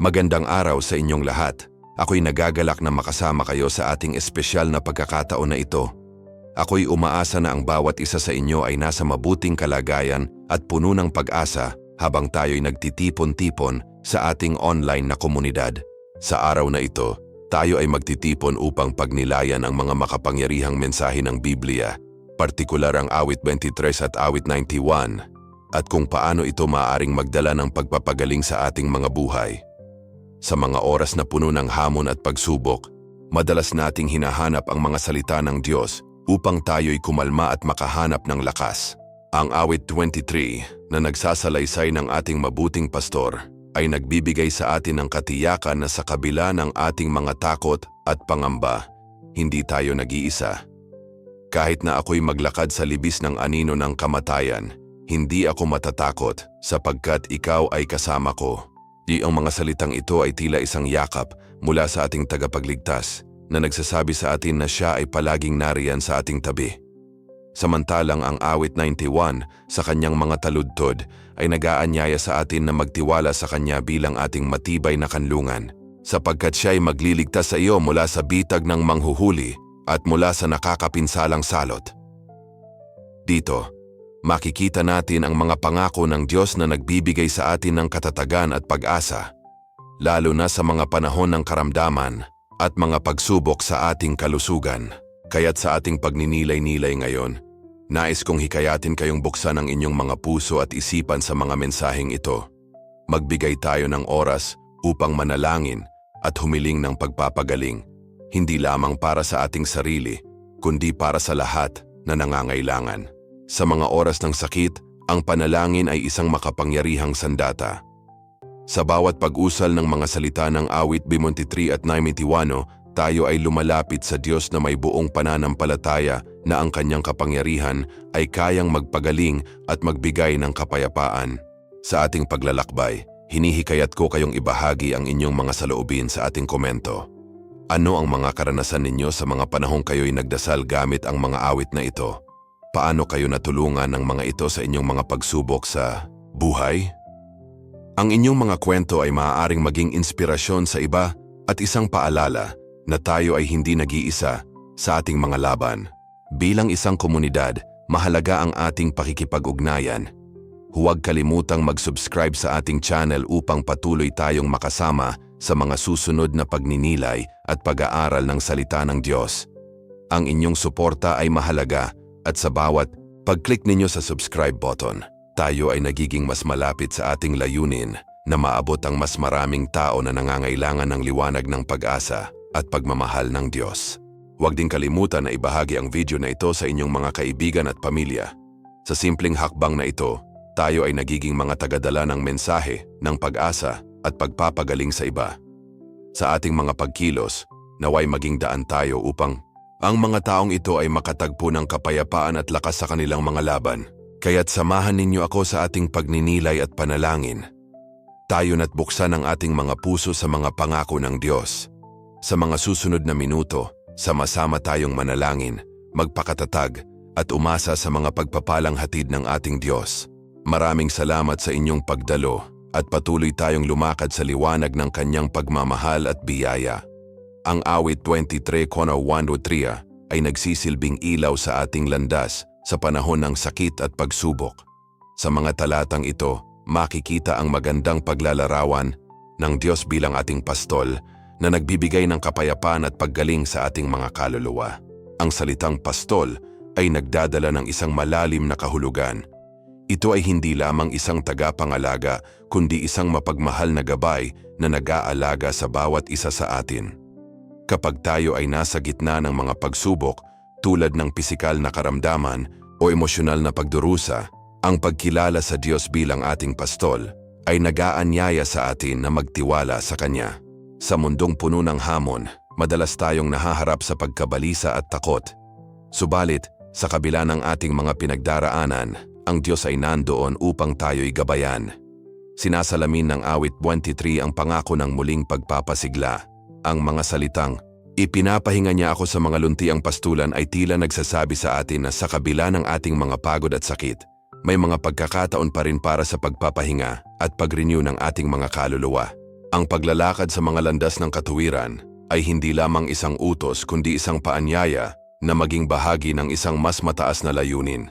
Magandang araw sa inyong lahat. Ako'y nagagalak na makasama kayo sa ating espesyal na pagkakataon na ito. Ako'y umaasa na ang bawat isa sa inyo ay nasa mabuting kalagayan at puno ng pag-asa habang tayo'y nagtitipon-tipon sa ating online na komunidad. Sa araw na ito, tayo ay magtitipon upang pagnilayan ang mga makapangyarihang mensahe ng Biblia, partikular ang awit 23 at awit 91, at kung paano ito maaaring magdala ng pagpapagaling sa ating mga buhay. Sa mga oras na puno ng hamon at pagsubok, madalas nating hinahanap ang mga salita ng Diyos upang tayo'y kumalma at makahanap ng lakas. Ang awit 23 na nagsasalaysay ng ating mabuting pastor ay nagbibigay sa atin ng katiyakan na sa kabila ng ating mga takot at pangamba, hindi tayo nag-iisa. Kahit na ako'y maglakad sa libis ng anino ng kamatayan, hindi ako matatakot sapagkat ikaw ay kasama ko. Di ang mga salitang ito ay tila isang yakap mula sa ating tagapagligtas na nagsasabi sa atin na siya ay palaging nariyan sa ating tabi. Samantalang ang awit 91 sa kanyang mga taludtod ay nagaanyaya sa atin na magtiwala sa kanya bilang ating matibay na kanlungan sapagkat siya ay magliligtas sa iyo mula sa bitag ng manghuhuli at mula sa nakakapinsalang salot. Dito, makikita natin ang mga pangako ng Diyos na nagbibigay sa atin ng katatagan at pag-asa, lalo na sa mga panahon ng karamdaman at mga pagsubok sa ating kalusugan. Kaya't sa ating pagninilay-nilay ngayon, nais kong hikayatin kayong buksan ang inyong mga puso at isipan sa mga mensaheng ito. Magbigay tayo ng oras upang manalangin at humiling ng pagpapagaling, hindi lamang para sa ating sarili, kundi para sa lahat na nangangailangan. Sa mga oras ng sakit, ang panalangin ay isang makapangyarihang sandata. Sa bawat pag-usal ng mga salita ng awit 23 at 91, tayo ay lumalapit sa Diyos na may buong pananampalataya na ang kanyang kapangyarihan ay kayang magpagaling at magbigay ng kapayapaan. Sa ating paglalakbay, hinihikayat ko kayong ibahagi ang inyong mga saloobin sa ating komento. Ano ang mga karanasan ninyo sa mga panahong kayo'y nagdasal gamit ang mga awit na ito? Paano kayo natulungan ng mga ito sa inyong mga pagsubok sa buhay? Ang inyong mga kwento ay maaaring maging inspirasyon sa iba at isang paalala na tayo ay hindi nag-iisa sa ating mga laban. Bilang isang komunidad, mahalaga ang ating pakikipag-ugnayan. Huwag kalimutang mag-subscribe sa ating channel upang patuloy tayong makasama sa mga susunod na pagninilay at pag-aaral ng salita ng Diyos. Ang inyong suporta ay mahalaga at sa bawat pag-click ninyo sa subscribe button, tayo ay nagiging mas malapit sa ating layunin na maabot ang mas maraming tao na nangangailangan ng liwanag ng pag-asa at pagmamahal ng Diyos. Huwag din kalimutan na ibahagi ang video na ito sa inyong mga kaibigan at pamilya. Sa simpleng hakbang na ito, tayo ay nagiging mga tagadala ng mensahe, ng pag-asa at pagpapagaling sa iba. Sa ating mga pagkilos, naway maging daan tayo upang ang mga taong ito ay makatagpo ng kapayapaan at lakas sa kanilang mga laban. Kaya't samahan ninyo ako sa ating pagninilay at panalangin. Tayo na't buksan ang ating mga puso sa mga pangako ng Diyos. Sa mga susunod na minuto, sama-sama tayong manalangin, magpakatatag, at umasa sa mga pagpapalang hatid ng ating Diyos. Maraming salamat sa inyong pagdalo at patuloy tayong lumakad sa liwanag ng kanyang pagmamahal at biyaya. Ang awit 23 Kono 1 ay nagsisilbing ilaw sa ating landas sa panahon ng sakit at pagsubok. Sa mga talatang ito, makikita ang magandang paglalarawan ng Diyos bilang ating pastol na nagbibigay ng kapayapaan at paggaling sa ating mga kaluluwa. Ang salitang pastol ay nagdadala ng isang malalim na kahulugan. Ito ay hindi lamang isang tagapangalaga kundi isang mapagmahal na gabay na nag-aalaga sa bawat isa sa atin. Kapag tayo ay nasa gitna ng mga pagsubok tulad ng pisikal na karamdaman o emosyonal na pagdurusa, ang pagkilala sa Diyos bilang ating pastol ay nag-aanyaya sa atin na magtiwala sa Kanya. Sa mundong puno ng hamon, madalas tayong nahaharap sa pagkabalisa at takot. Subalit, sa kabila ng ating mga pinagdaraanan, ang Diyos ay nandoon upang tayo'y gabayan. Sinasalamin ng awit 23 ang pangako ng muling pagpapasigla. Ang mga salitang, Ipinapahinga niya ako sa mga luntiang pastulan ay tila nagsasabi sa atin na sa kabila ng ating mga pagod at sakit, may mga pagkakataon pa rin para sa pagpapahinga at pag-renew ng ating mga kaluluwa. Ang paglalakad sa mga landas ng katuwiran ay hindi lamang isang utos kundi isang paanyaya na maging bahagi ng isang mas mataas na layunin.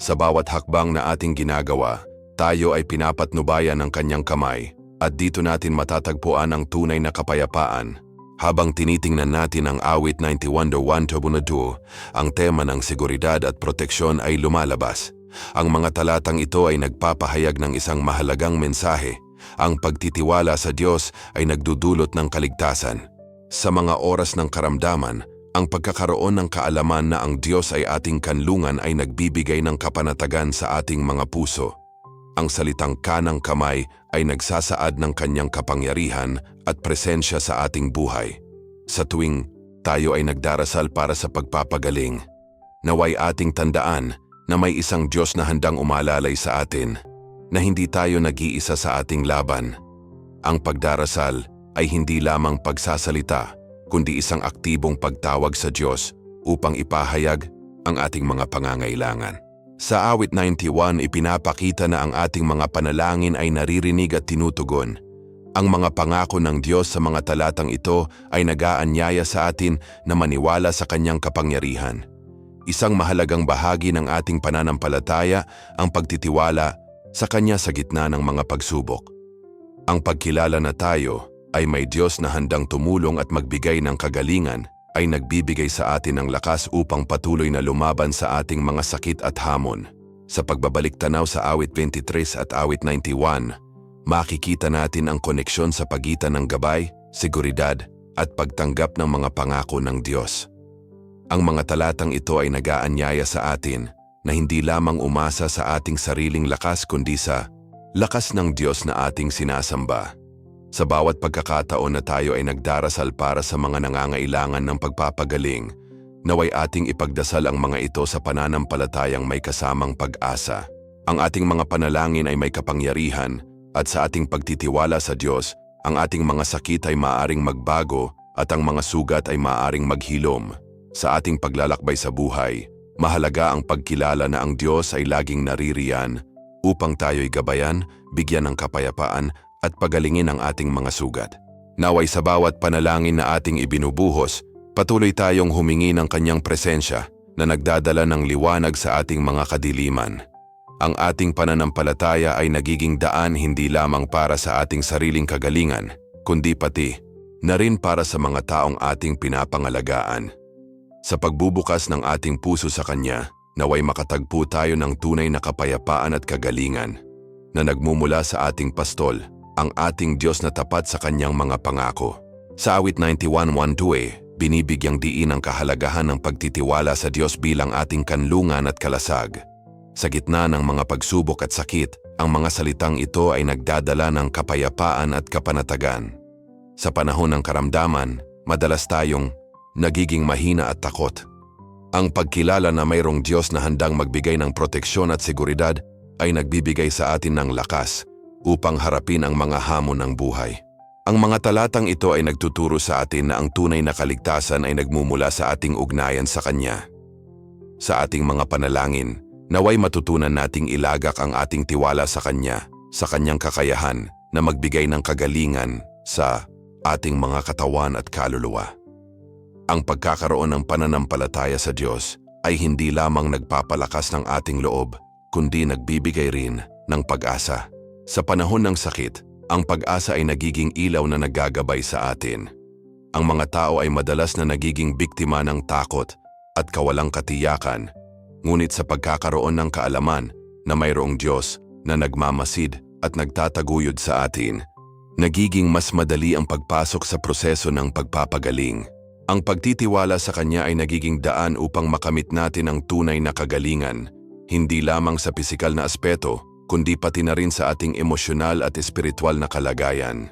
Sa bawat hakbang na ating ginagawa, tayo ay pinapatnubayan ng kanyang kamay at dito natin matatagpuan ang tunay na kapayapaan. Habang tinitingnan natin ang awit 91 do 1 to 2, ang tema ng seguridad at proteksyon ay lumalabas. Ang mga talatang ito ay nagpapahayag ng isang mahalagang mensahe. Ang pagtitiwala sa Diyos ay nagdudulot ng kaligtasan. Sa mga oras ng karamdaman, ang pagkakaroon ng kaalaman na ang Diyos ay ating kanlungan ay nagbibigay ng kapanatagan sa ating mga puso. Ang salitang kanang kamay ay nagsasaad ng kanyang kapangyarihan at presensya sa ating buhay. Sa tuwing tayo ay nagdarasal para sa pagpapagaling, naway ating tandaan na may isang Diyos na handang umalalay sa atin, na hindi tayo nag-iisa sa ating laban. Ang pagdarasal ay hindi lamang pagsasalita, kundi isang aktibong pagtawag sa Diyos upang ipahayag ang ating mga pangangailangan. Sa awit 91, ipinapakita na ang ating mga panalangin ay naririnig at tinutugon. Ang mga pangako ng Diyos sa mga talatang ito ay nagaanyaya sa atin na maniwala sa Kanyang kapangyarihan. Isang mahalagang bahagi ng ating pananampalataya ang pagtitiwala sa Kanya sa gitna ng mga pagsubok. Ang pagkilala na tayo ay may Diyos na handang tumulong at magbigay ng kagalingan ay nagbibigay sa atin ng lakas upang patuloy na lumaban sa ating mga sakit at hamon. Sa pagbabalik tanaw sa awit 23 at awit 91, makikita natin ang koneksyon sa pagitan ng gabay, seguridad at pagtanggap ng mga pangako ng Diyos. Ang mga talatang ito ay nagaanyaya sa atin na hindi lamang umasa sa ating sariling lakas kundi sa lakas ng Diyos na ating sinasamba. Sa bawat pagkakataon na tayo ay nagdarasal para sa mga nangangailangan ng pagpapagaling, naway ating ipagdasal ang mga ito sa pananampalatayang may kasamang pag-asa. Ang ating mga panalangin ay may kapangyarihan at sa ating pagtitiwala sa Diyos, ang ating mga sakit ay maaring magbago at ang mga sugat ay maaring maghilom. Sa ating paglalakbay sa buhay, mahalaga ang pagkilala na ang Diyos ay laging naririyan upang tayo'y gabayan, bigyan ng kapayapaan at pagalingin ang ating mga sugat. Naway sa bawat panalangin na ating ibinubuhos, patuloy tayong humingi ng kanyang presensya na nagdadala ng liwanag sa ating mga kadiliman. Ang ating pananampalataya ay nagiging daan hindi lamang para sa ating sariling kagalingan, kundi pati na rin para sa mga taong ating pinapangalagaan. Sa pagbubukas ng ating puso sa Kanya, naway makatagpo tayo ng tunay na kapayapaan at kagalingan na nagmumula sa ating pastol ang ating Diyos na tapat sa kanyang mga pangako. Sa awit 91.1.2 binibigyang diin ang kahalagahan ng pagtitiwala sa Diyos bilang ating kanlungan at kalasag. Sa gitna ng mga pagsubok at sakit, ang mga salitang ito ay nagdadala ng kapayapaan at kapanatagan. Sa panahon ng karamdaman, madalas tayong nagiging mahina at takot. Ang pagkilala na mayroong Diyos na handang magbigay ng proteksyon at seguridad ay nagbibigay sa atin ng lakas upang harapin ang mga hamon ng buhay. Ang mga talatang ito ay nagtuturo sa atin na ang tunay na kaligtasan ay nagmumula sa ating ugnayan sa Kanya. Sa ating mga panalangin, naway matutunan nating ilagak ang ating tiwala sa Kanya, sa Kanyang kakayahan na magbigay ng kagalingan sa ating mga katawan at kaluluwa. Ang pagkakaroon ng pananampalataya sa Diyos ay hindi lamang nagpapalakas ng ating loob, kundi nagbibigay rin ng pag-asa. Sa panahon ng sakit, ang pag-asa ay nagiging ilaw na nagagabay sa atin. Ang mga tao ay madalas na nagiging biktima ng takot at kawalang katiyakan, ngunit sa pagkakaroon ng kaalaman na mayroong Diyos na nagmamasid at nagtataguyod sa atin, nagiging mas madali ang pagpasok sa proseso ng pagpapagaling. Ang pagtitiwala sa Kanya ay nagiging daan upang makamit natin ang tunay na kagalingan, hindi lamang sa pisikal na aspeto, kundi pati na rin sa ating emosyonal at espiritual na kalagayan.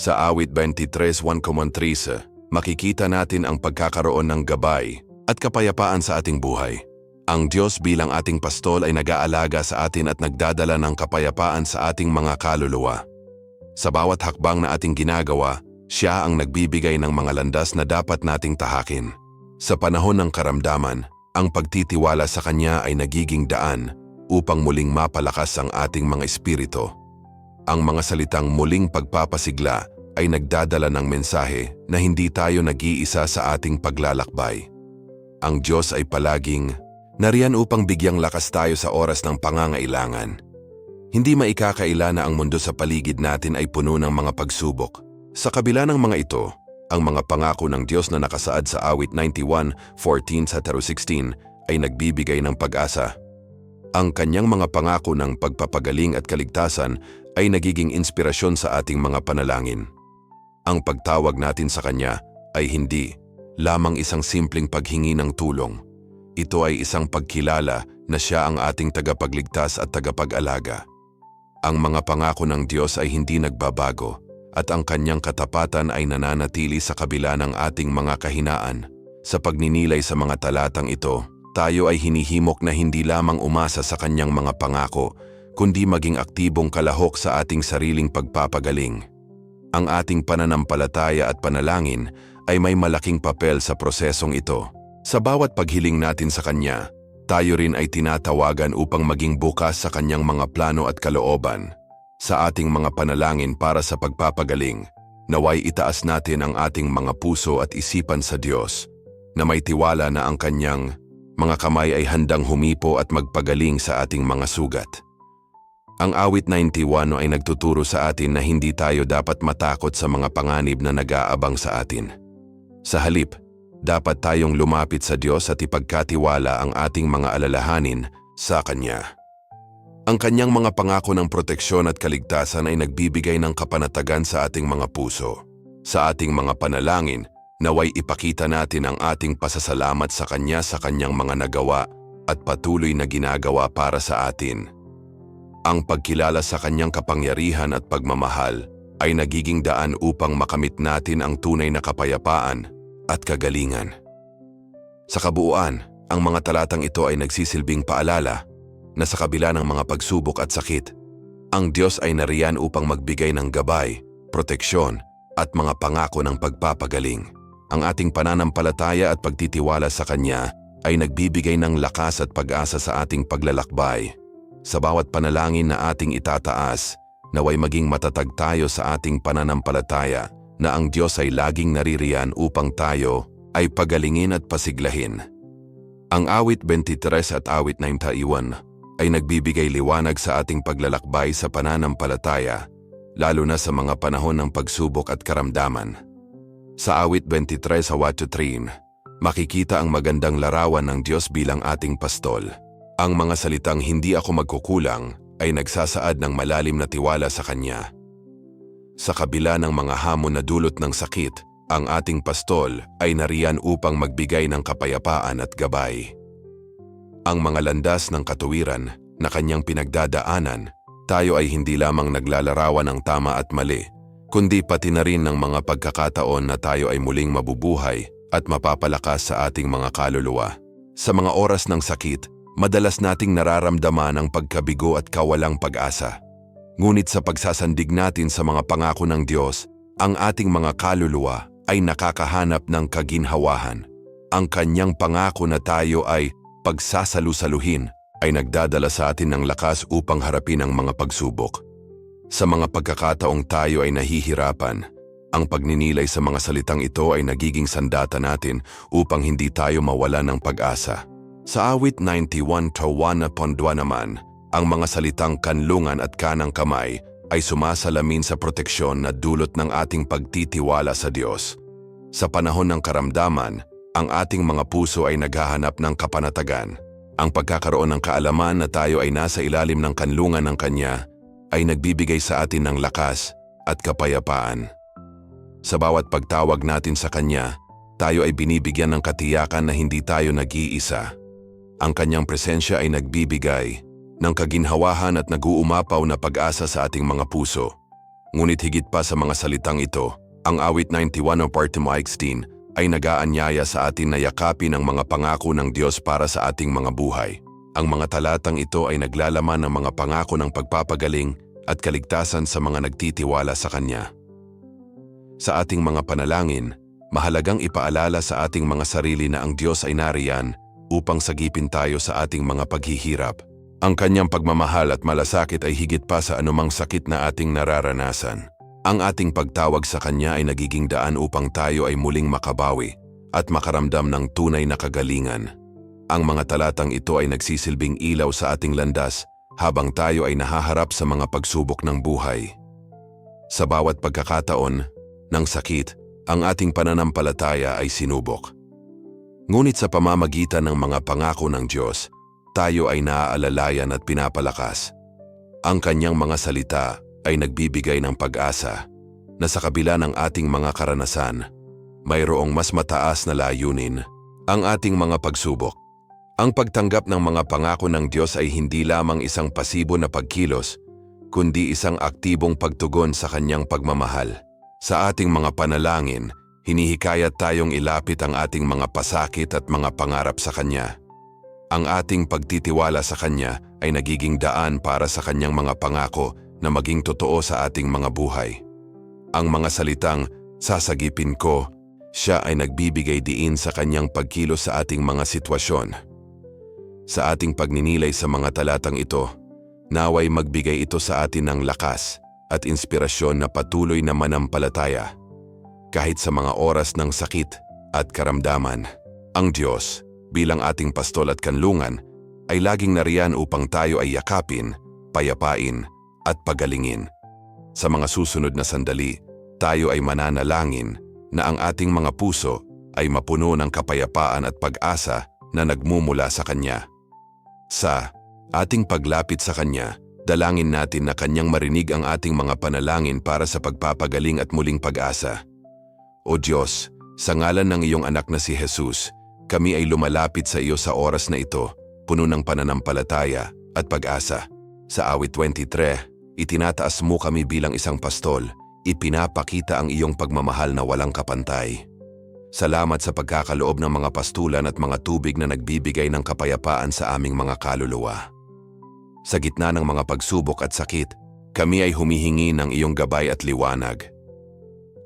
Sa awit 23.1.13, makikita natin ang pagkakaroon ng gabay at kapayapaan sa ating buhay. Ang Diyos bilang ating pastol ay nag-aalaga sa atin at nagdadala ng kapayapaan sa ating mga kaluluwa. Sa bawat hakbang na ating ginagawa, siya ang nagbibigay ng mga landas na dapat nating tahakin. Sa panahon ng karamdaman, ang pagtitiwala sa Kanya ay nagiging daan upang muling mapalakas ang ating mga espiritu. Ang mga salitang muling pagpapasigla ay nagdadala ng mensahe na hindi tayo nag-iisa sa ating paglalakbay. Ang Diyos ay palaging nariyan upang bigyang lakas tayo sa oras ng pangangailangan. Hindi maikakaila na ang mundo sa paligid natin ay puno ng mga pagsubok. Sa kabila ng mga ito, ang mga pangako ng Diyos na nakasaad sa awit 91:14 sa Taro 16 ay nagbibigay ng pag-asa. Ang kanyang mga pangako ng pagpapagaling at kaligtasan ay nagiging inspirasyon sa ating mga panalangin. Ang pagtawag natin sa Kanya ay hindi lamang isang simpleng paghingi ng tulong. Ito ay isang pagkilala na Siya ang ating tagapagligtas at tagapag-alaga. Ang mga pangako ng Diyos ay hindi nagbabago at ang Kanyang katapatan ay nananatili sa kabila ng ating mga kahinaan. Sa pagninilay sa mga talatang ito, tayo ay hinihimok na hindi lamang umasa sa Kanyang mga pangako, kundi maging aktibong kalahok sa ating sariling pagpapagaling. Ang ating pananampalataya at panalangin ay may malaking papel sa prosesong ito. Sa bawat paghiling natin sa Kanya, tayo rin ay tinatawagan upang maging bukas sa Kanyang mga plano at kalooban. Sa ating mga panalangin para sa pagpapagaling, naway itaas natin ang ating mga puso at isipan sa Diyos, na may tiwala na ang Kanyang mga kamay ay handang humipo at magpagaling sa ating mga sugat. Ang awit 91 ay nagtuturo sa atin na hindi tayo dapat matakot sa mga panganib na nag-aabang sa atin. Sa halip, dapat tayong lumapit sa Diyos at ipagkatiwala ang ating mga alalahanin sa Kanya. Ang Kanyang mga pangako ng proteksyon at kaligtasan ay nagbibigay ng kapanatagan sa ating mga puso. Sa ating mga panalangin, naway ipakita natin ang ating pasasalamat sa Kanya sa Kanyang mga nagawa at patuloy na ginagawa para sa atin. Ang pagkilala sa kanyang kapangyarihan at pagmamahal ay nagiging daan upang makamit natin ang tunay na kapayapaan at kagalingan. Sa kabuuan, ang mga talatang ito ay nagsisilbing paalala na sa kabila ng mga pagsubok at sakit, ang Diyos ay nariyan upang magbigay ng gabay, proteksyon at mga pangako ng pagpapagaling. Ang ating pananampalataya at pagtitiwala sa Kanya ay nagbibigay ng lakas at pag-asa sa ating paglalakbay. Sa bawat panalangin na ating itataas, naway maging matatag tayo sa ating pananampalataya na ang Diyos ay laging naririyan upang tayo ay pagalingin at pasiglahin. Ang awit 23 at awit 91 ay nagbibigay liwanag sa ating paglalakbay sa pananampalataya, lalo na sa mga panahon ng pagsubok at karamdaman. Sa awit 23 sa Watutrin, makikita ang magandang larawan ng Diyos bilang ating pastol. Ang mga salitang hindi ako magkukulang ay nagsasaad ng malalim na tiwala sa Kanya. Sa kabila ng mga hamon na dulot ng sakit, ang ating pastol ay nariyan upang magbigay ng kapayapaan at gabay. Ang mga landas ng katuwiran na kanyang pinagdadaanan, tayo ay hindi lamang naglalarawan ng tama at mali, kundi pati na rin ng mga pagkakataon na tayo ay muling mabubuhay at mapapalakas sa ating mga kaluluwa. Sa mga oras ng sakit, madalas nating nararamdaman ang pagkabigo at kawalang pag-asa. Ngunit sa pagsasandig natin sa mga pangako ng Diyos, ang ating mga kaluluwa ay nakakahanap ng kaginhawahan. Ang kanyang pangako na tayo ay pagsasalu-saluhin ay nagdadala sa atin ng lakas upang harapin ang mga pagsubok. Sa mga pagkakataong tayo ay nahihirapan, ang pagninilay sa mga salitang ito ay nagiging sandata natin upang hindi tayo mawala ng pag-asa. Sa awit 91 to 1 naman, ang mga salitang kanlungan at kanang kamay ay sumasalamin sa proteksyon na dulot ng ating pagtitiwala sa Diyos. Sa panahon ng karamdaman, ang ating mga puso ay naghahanap ng kapanatagan. Ang pagkakaroon ng kaalaman na tayo ay nasa ilalim ng kanlungan ng Kanya ay nagbibigay sa atin ng lakas at kapayapaan. Sa bawat pagtawag natin sa Kanya, tayo ay binibigyan ng katiyakan na hindi tayo nag-iisa. Ang Kanyang presensya ay nagbibigay ng kaginhawahan at nag-uumapaw na pag-asa sa ating mga puso. Ngunit higit pa sa mga salitang ito, ang awit 91 o part 16 ay nagaanyaya sa atin na yakapin ang mga pangako ng Diyos para sa ating mga buhay. Ang mga talatang ito ay naglalaman ng mga pangako ng pagpapagaling at kaligtasan sa mga nagtitiwala sa Kanya. Sa ating mga panalangin, mahalagang ipaalala sa ating mga sarili na ang Diyos ay nariyan upang sagipin tayo sa ating mga paghihirap. Ang kanyang pagmamahal at malasakit ay higit pa sa anumang sakit na ating nararanasan. Ang ating pagtawag sa Kanya ay nagiging daan upang tayo ay muling makabawi at makaramdam ng tunay na kagalingan. Ang mga talatang ito ay nagsisilbing ilaw sa ating landas habang tayo ay nahaharap sa mga pagsubok ng buhay. Sa bawat pagkakataon ng sakit, ang ating pananampalataya ay sinubok. Ngunit sa pamamagitan ng mga pangako ng Diyos, tayo ay naaalalayan at pinapalakas. Ang kanyang mga salita ay nagbibigay ng pag-asa na sa kabila ng ating mga karanasan, mayroong mas mataas na layunin, ang ating mga pagsubok. Ang pagtanggap ng mga pangako ng Diyos ay hindi lamang isang pasibo na pagkilos, kundi isang aktibong pagtugon sa kanyang pagmamahal. Sa ating mga panalangin, hinihikayat tayong ilapit ang ating mga pasakit at mga pangarap sa Kanya. Ang ating pagtitiwala sa Kanya ay nagiging daan para sa Kanyang mga pangako na maging totoo sa ating mga buhay. Ang mga salitang, sasagipin ko, siya ay nagbibigay diin sa Kanyang pagkilos sa ating mga sitwasyon. Sa ating pagninilay sa mga talatang ito, naway magbigay ito sa atin ng lakas at inspirasyon na patuloy na manampalataya. Kahit sa mga oras ng sakit at karamdaman, ang Diyos bilang ating pastol at kanlungan ay laging nariyan upang tayo ay yakapin, payapain at pagalingin. Sa mga susunod na sandali, tayo ay mananalangin na ang ating mga puso ay mapuno ng kapayapaan at pag-asa na nagmumula sa Kanya. Sa ating paglapit sa Kanya, dalangin natin na Kanyang marinig ang ating mga panalangin para sa pagpapagaling at muling pag-asa. O Diyos, sa ngalan ng iyong anak na si Jesus, kami ay lumalapit sa iyo sa oras na ito, puno ng pananampalataya at pag-asa. Sa awit 23, itinataas mo kami bilang isang pastol, ipinapakita ang iyong pagmamahal na walang kapantay. Salamat sa pagkakaloob ng mga pastulan at mga tubig na nagbibigay ng kapayapaan sa aming mga kaluluwa. Sa gitna ng mga pagsubok at sakit, kami ay humihingi ng iyong gabay at liwanag.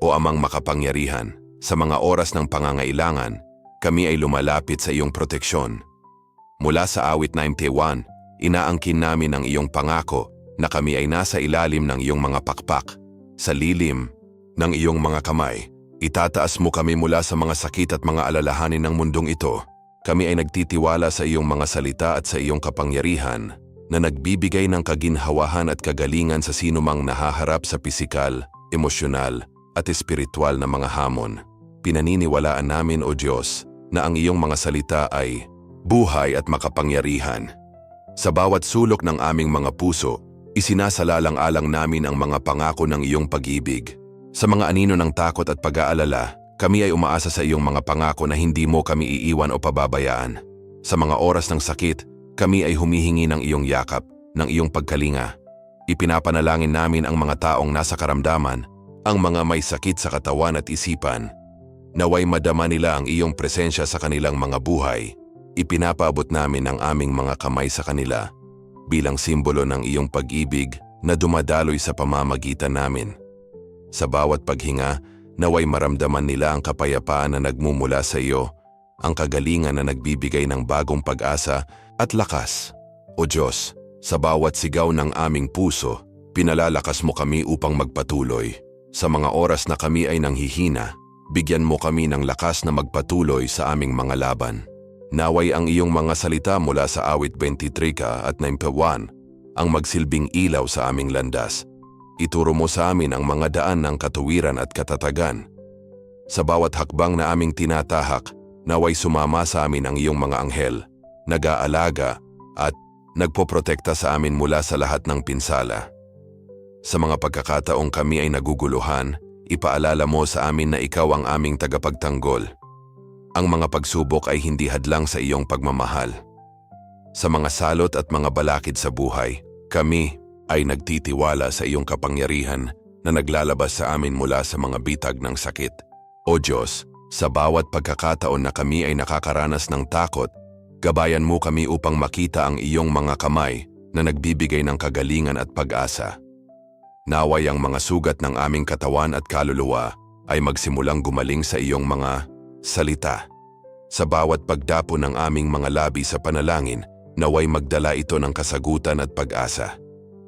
O amang makapangyarihan, sa mga oras ng pangangailangan, kami ay lumalapit sa iyong proteksyon. Mula sa awit 91, inaangkin namin ang iyong pangako na kami ay nasa ilalim ng iyong mga pakpak, sa lilim ng iyong mga kamay. Itataas mo kami mula sa mga sakit at mga alalahanin ng mundong ito. Kami ay nagtitiwala sa iyong mga salita at sa iyong kapangyarihan na nagbibigay ng kaginhawahan at kagalingan sa sinumang nahaharap sa pisikal, emosyonal at espiritual na mga hamon. Pinaniniwalaan namin o Diyos na ang iyong mga salita ay buhay at makapangyarihan. Sa bawat sulok ng aming mga puso, isinasalalang-alang namin ang mga pangako ng iyong pag-ibig. Sa mga anino ng takot at pag-aalala, kami ay umaasa sa iyong mga pangako na hindi mo kami iiwan o pababayaan. Sa mga oras ng sakit, kami ay humihingi ng iyong yakap, ng iyong pagkalinga. Ipinapanalangin namin ang mga taong nasa karamdaman, ang mga may sakit sa katawan at isipan. Naway madama nila ang iyong presensya sa kanilang mga buhay. Ipinapaabot namin ang aming mga kamay sa kanila bilang simbolo ng iyong pag-ibig na dumadaloy sa pamamagitan namin. Sa bawat paghinga, naway maramdaman nila ang kapayapaan na nagmumula sa iyo, ang kagalingan na nagbibigay ng bagong pag-asa at lakas. O Diyos, sa bawat sigaw ng aming puso, pinalalakas mo kami upang magpatuloy. Sa mga oras na kami ay nanghihina, bigyan mo kami ng lakas na magpatuloy sa aming mga laban. Naway ang iyong mga salita mula sa awit 23 ka at 91 ang magsilbing ilaw sa aming landas Ituro mo sa amin ang mga daan ng katuwiran at katatagan. Sa bawat hakbang na aming tinatahak, naway sumama sa amin ang iyong mga anghel, nag-aalaga at nagpoprotekta sa amin mula sa lahat ng pinsala. Sa mga pagkakataong kami ay naguguluhan, ipaalala mo sa amin na ikaw ang aming tagapagtanggol. Ang mga pagsubok ay hindi hadlang sa iyong pagmamahal. Sa mga salot at mga balakid sa buhay, kami, ay nagtitiwala sa iyong kapangyarihan na naglalabas sa amin mula sa mga bitag ng sakit. O Diyos, sa bawat pagkakataon na kami ay nakakaranas ng takot, gabayan mo kami upang makita ang iyong mga kamay na nagbibigay ng kagalingan at pag-asa. Naway ang mga sugat ng aming katawan at kaluluwa ay magsimulang gumaling sa iyong mga salita. Sa bawat pagdapo ng aming mga labi sa panalangin, naway magdala ito ng kasagutan at pag-asa.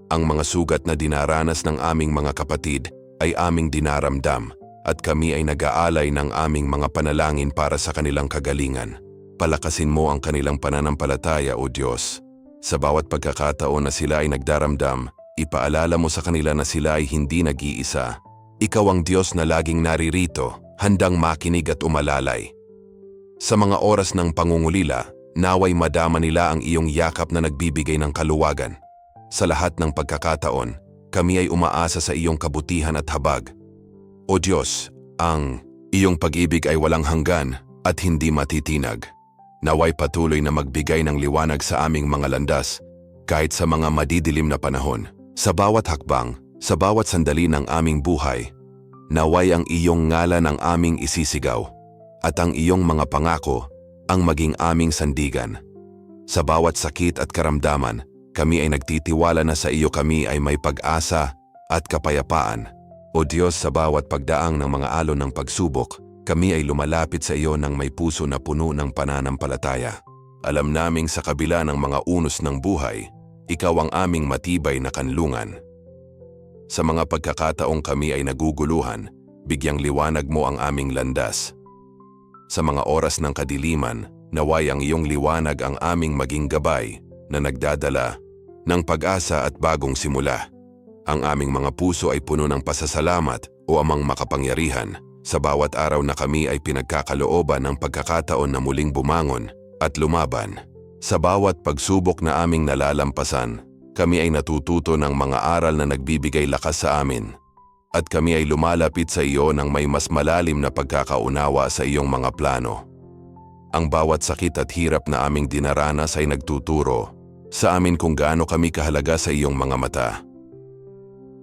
Ang mga sugat na dinaranas ng aming mga kapatid ay aming dinaramdam at kami ay nag-aalay ng aming mga panalangin para sa kanilang kagalingan. Palakasin mo ang kanilang pananampalataya, O Diyos. Sa bawat pagkakataon na sila ay nagdaramdam, ipaalala mo sa kanila na sila ay hindi nag-iisa. Ikaw ang Diyos na laging naririto, handang makinig at umalalay. Sa mga oras ng pangungulila, naway madama nila ang iyong yakap na nagbibigay ng kaluwagan. Sa lahat ng pagkakataon, kami ay umaasa sa iyong kabutihan at habag. O Diyos, ang iyong pag-ibig ay walang hanggan at hindi matitinag. Naway patuloy na magbigay ng liwanag sa aming mga landas kahit sa mga madidilim na panahon. Sa bawat hakbang, sa bawat sandali ng aming buhay, naway ang iyong ngalan ang aming isisigaw at ang iyong mga pangako ang maging aming sandigan. Sa bawat sakit at karamdaman, kami ay nagtitiwala na sa iyo kami ay may pag-asa at kapayapaan. O Diyos, sa bawat pagdaang ng mga alon ng pagsubok, kami ay lumalapit sa iyo ng may puso na puno ng pananampalataya. Alam naming sa kabila ng mga unos ng buhay, ikaw ang aming matibay na kanlungan. Sa mga pagkakataong kami ay naguguluhan, bigyang liwanag mo ang aming landas. Sa mga oras ng kadiliman, naway ang iyong liwanag ang aming maging gabay na nagdadala ng pag-asa at bagong simula. Ang aming mga puso ay puno ng pasasalamat o amang makapangyarihan sa bawat araw na kami ay pinagkakalooban ng pagkakataon na muling bumangon at lumaban. Sa bawat pagsubok na aming nalalampasan, kami ay natututo ng mga aral na nagbibigay lakas sa amin. At kami ay lumalapit sa iyo ng may mas malalim na pagkakaunawa sa iyong mga plano. Ang bawat sakit at hirap na aming dinaranas ay nagtuturo sa amin kung gaano kami kahalaga sa iyong mga mata.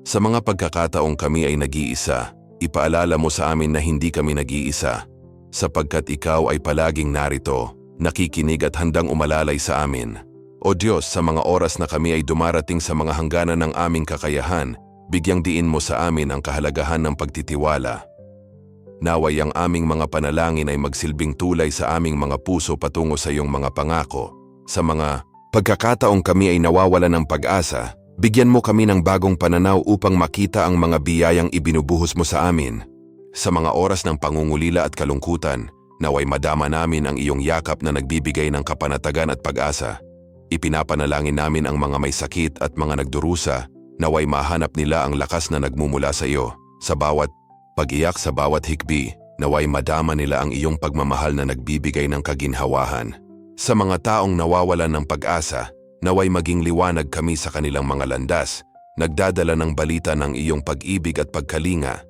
Sa mga pagkakataong kami ay nag-iisa, ipaalala mo sa amin na hindi kami nag-iisa, sapagkat ikaw ay palaging narito, nakikinig at handang umalalay sa amin. O Diyos, sa mga oras na kami ay dumarating sa mga hangganan ng aming kakayahan, bigyang diin mo sa amin ang kahalagahan ng pagtitiwala. Naway ang aming mga panalangin ay magsilbing tulay sa aming mga puso patungo sa iyong mga pangako, sa mga Pagkakataong kami ay nawawala ng pag-asa, bigyan mo kami ng bagong pananaw upang makita ang mga biyayang ibinubuhos mo sa amin. Sa mga oras ng pangungulila at kalungkutan, naway madama namin ang iyong yakap na nagbibigay ng kapanatagan at pag-asa. Ipinapanalangin namin ang mga may sakit at mga nagdurusa, naway mahanap nila ang lakas na nagmumula sa iyo. Sa bawat pag-iyak sa bawat hikbi, naway madama nila ang iyong pagmamahal na nagbibigay ng kaginhawahan. Sa mga taong nawawalan ng pag-asa, naway maging liwanag kami sa kanilang mga landas, nagdadala ng balita ng iyong pag-ibig at pagkalinga.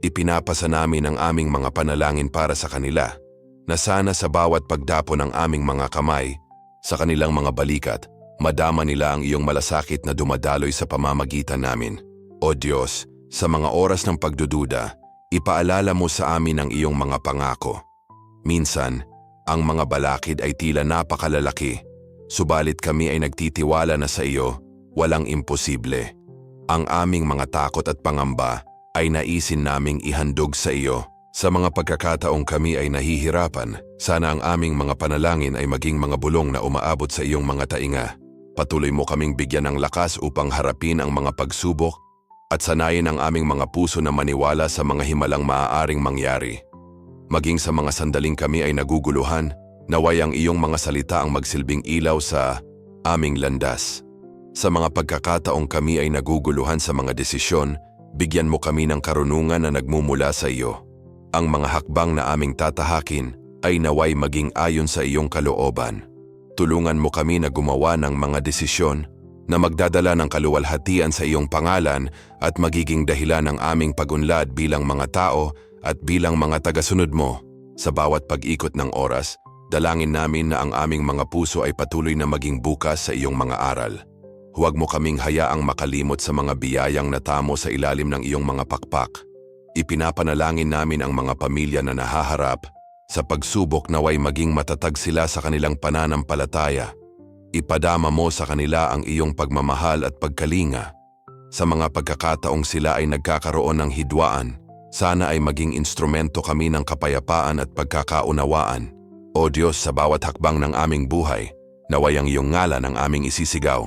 Ipinapasa namin ang aming mga panalangin para sa kanila, na sana sa bawat pagdapo ng aming mga kamay, sa kanilang mga balikat, madama nila ang iyong malasakit na dumadaloy sa pamamagitan namin. O Diyos, sa mga oras ng pagdududa, ipaalala mo sa amin ang iyong mga pangako. Minsan, ang mga balakid ay tila napakalalaki, subalit kami ay nagtitiwala na sa iyo, walang imposible. Ang aming mga takot at pangamba ay naisin naming ihandog sa iyo. Sa mga pagkakataong kami ay nahihirapan, sana ang aming mga panalangin ay maging mga bulong na umaabot sa iyong mga tainga. Patuloy mo kaming bigyan ng lakas upang harapin ang mga pagsubok at sanayin ang aming mga puso na maniwala sa mga himalang maaaring mangyari. Maging sa mga sandaling kami ay naguguluhan, naway ang iyong mga salita ang magsilbing ilaw sa aming landas. Sa mga pagkakataong kami ay naguguluhan sa mga desisyon, bigyan mo kami ng karunungan na nagmumula sa iyo. Ang mga hakbang na aming tatahakin ay naway maging ayon sa iyong kalooban. Tulungan mo kami na gumawa ng mga desisyon na magdadala ng kaluwalhatian sa iyong pangalan at magiging dahilan ng aming pagunlad bilang mga tao at bilang mga tagasunod mo, sa bawat pag-ikot ng oras, dalangin namin na ang aming mga puso ay patuloy na maging bukas sa iyong mga aral. Huwag mo kaming hayaang makalimot sa mga biyayang natamo sa ilalim ng iyong mga pakpak. Ipinapanalangin namin ang mga pamilya na nahaharap sa pagsubok naway maging matatag sila sa kanilang pananampalataya. Ipadama mo sa kanila ang iyong pagmamahal at pagkalinga. Sa mga pagkakataong sila ay nagkakaroon ng hidwaan, sana ay maging instrumento kami ng kapayapaan at pagkakaunawaan. O Diyos sa bawat hakbang ng aming buhay, Naway ang iyong ngalan ang aming isisigaw.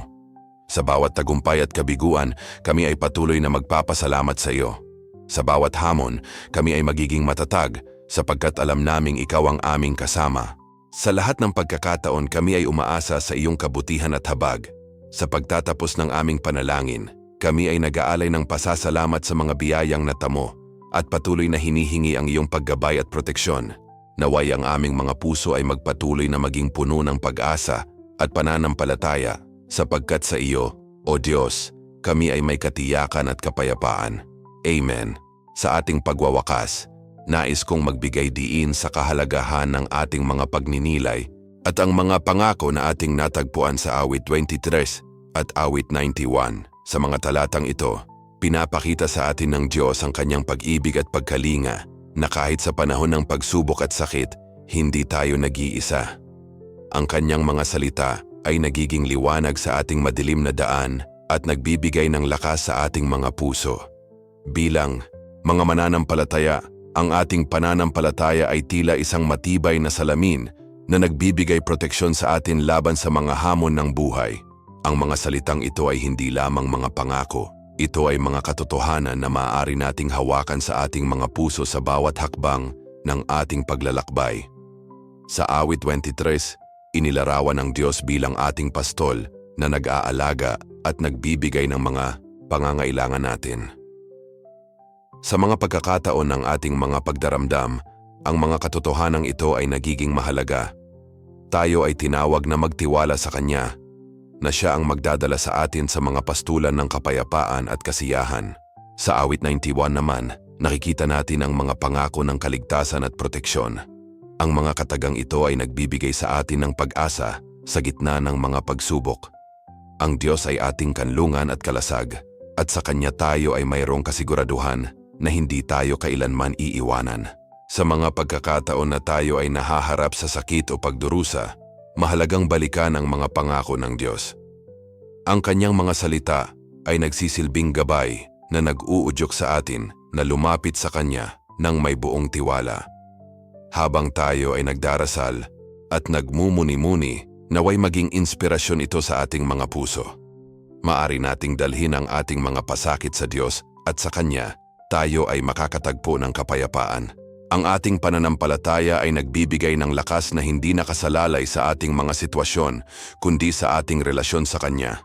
Sa bawat tagumpay at kabiguan, kami ay patuloy na magpapasalamat sa iyo. Sa bawat hamon, kami ay magiging matatag sapagkat alam naming ikaw ang aming kasama. Sa lahat ng pagkakataon, kami ay umaasa sa iyong kabutihan at habag. Sa pagtatapos ng aming panalangin, kami ay nag-aalay ng pasasalamat sa mga biyayang natamo at patuloy na hinihingi ang iyong paggabay at proteksyon. Naway ang aming mga puso ay magpatuloy na maging puno ng pag-asa at pananampalataya sapagkat sa iyo, O Diyos, kami ay may katiyakan at kapayapaan. Amen. Sa ating pagwawakas, nais kong magbigay diin sa kahalagahan ng ating mga pagninilay at ang mga pangako na ating natagpuan sa awit 23 at awit 91. Sa mga talatang ito, pinapakita sa atin ng Diyos ang kanyang pag-ibig at pagkalinga na kahit sa panahon ng pagsubok at sakit, hindi tayo nag-iisa. Ang kanyang mga salita ay nagiging liwanag sa ating madilim na daan at nagbibigay ng lakas sa ating mga puso. Bilang mga mananampalataya, ang ating pananampalataya ay tila isang matibay na salamin na nagbibigay proteksyon sa atin laban sa mga hamon ng buhay. Ang mga salitang ito ay hindi lamang mga pangako. Ito ay mga katotohanan na maaari nating hawakan sa ating mga puso sa bawat hakbang ng ating paglalakbay. Sa awit 23, inilarawan ng Diyos bilang ating pastol na nag-aalaga at nagbibigay ng mga pangangailangan natin. Sa mga pagkakataon ng ating mga pagdaramdam, ang mga katotohanang ito ay nagiging mahalaga. Tayo ay tinawag na magtiwala sa Kanya, na Siya ang magdadala sa atin sa mga pastulan ng kapayapaan at kasiyahan. Sa awit 91 naman, nakikita natin ang mga pangako ng kaligtasan at proteksyon. Ang mga katagang ito ay nagbibigay sa atin ng pag-asa sa gitna ng mga pagsubok. Ang Diyos ay ating kanlungan at kalasag, at sa Kanya tayo ay mayroong kasiguraduhan na hindi tayo kailanman iiwanan. Sa mga pagkakataon na tayo ay nahaharap sa sakit o pagdurusa, mahalagang balikan ang mga pangako ng Diyos. Ang kanyang mga salita ay nagsisilbing gabay na nag-uudyok sa atin na lumapit sa Kanya ng may buong tiwala. Habang tayo ay nagdarasal at nagmumuni-muni, naway maging inspirasyon ito sa ating mga puso. Maari nating dalhin ang ating mga pasakit sa Diyos at sa Kanya tayo ay makakatagpo ng kapayapaan. Ang ating pananampalataya ay nagbibigay ng lakas na hindi nakasalalay sa ating mga sitwasyon, kundi sa ating relasyon sa Kanya.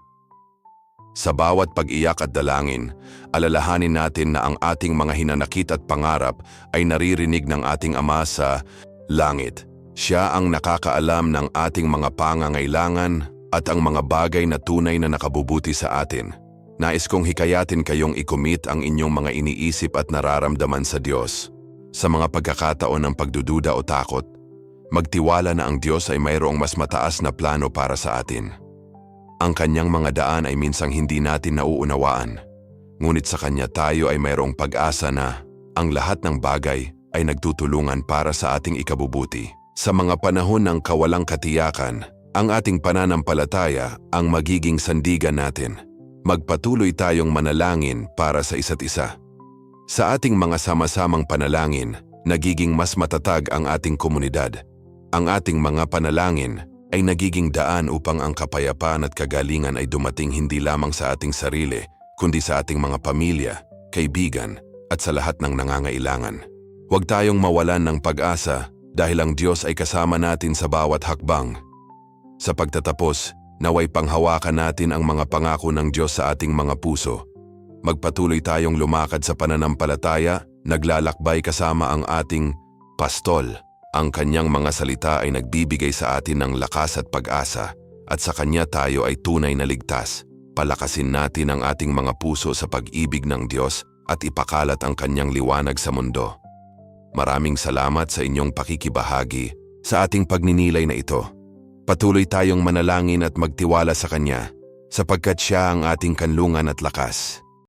Sa bawat pag-iyak at dalangin, alalahanin natin na ang ating mga hinanakit at pangarap ay naririnig ng ating Ama sa langit. Siya ang nakakaalam ng ating mga pangangailangan at ang mga bagay na tunay na nakabubuti sa atin. Nais kong hikayatin kayong ikumit ang inyong mga iniisip at nararamdaman sa Diyos. Sa mga pagkakataon ng pagdududa o takot, magtiwala na ang Diyos ay mayroong mas mataas na plano para sa atin. Ang kanyang mga daan ay minsang hindi natin nauunawaan. Ngunit sa kanya tayo ay mayroong pag-asa na ang lahat ng bagay ay nagtutulungan para sa ating ikabubuti. Sa mga panahon ng kawalang katiyakan, ang ating pananampalataya ang magiging sandigan natin. Magpatuloy tayong manalangin para sa isa't isa. Sa ating mga sama-samang panalangin, nagiging mas matatag ang ating komunidad. Ang ating mga panalangin ay nagiging daan upang ang kapayapaan at kagalingan ay dumating hindi lamang sa ating sarili, kundi sa ating mga pamilya, kaibigan, at sa lahat ng nangangailangan. Huwag tayong mawalan ng pag-asa dahil ang Diyos ay kasama natin sa bawat hakbang. Sa pagtatapos, naway panghawakan natin ang mga pangako ng Diyos sa ating mga puso. Magpatuloy tayong lumakad sa pananampalataya, naglalakbay kasama ang ating pastol. Ang kanyang mga salita ay nagbibigay sa atin ng lakas at pag-asa at sa kanya tayo ay tunay na ligtas. Palakasin natin ang ating mga puso sa pag-ibig ng Diyos at ipakalat ang kanyang liwanag sa mundo. Maraming salamat sa inyong pakikibahagi sa ating pagninilay na ito. Patuloy tayong manalangin at magtiwala sa Kanya sapagkat Siya ang ating kanlungan at lakas.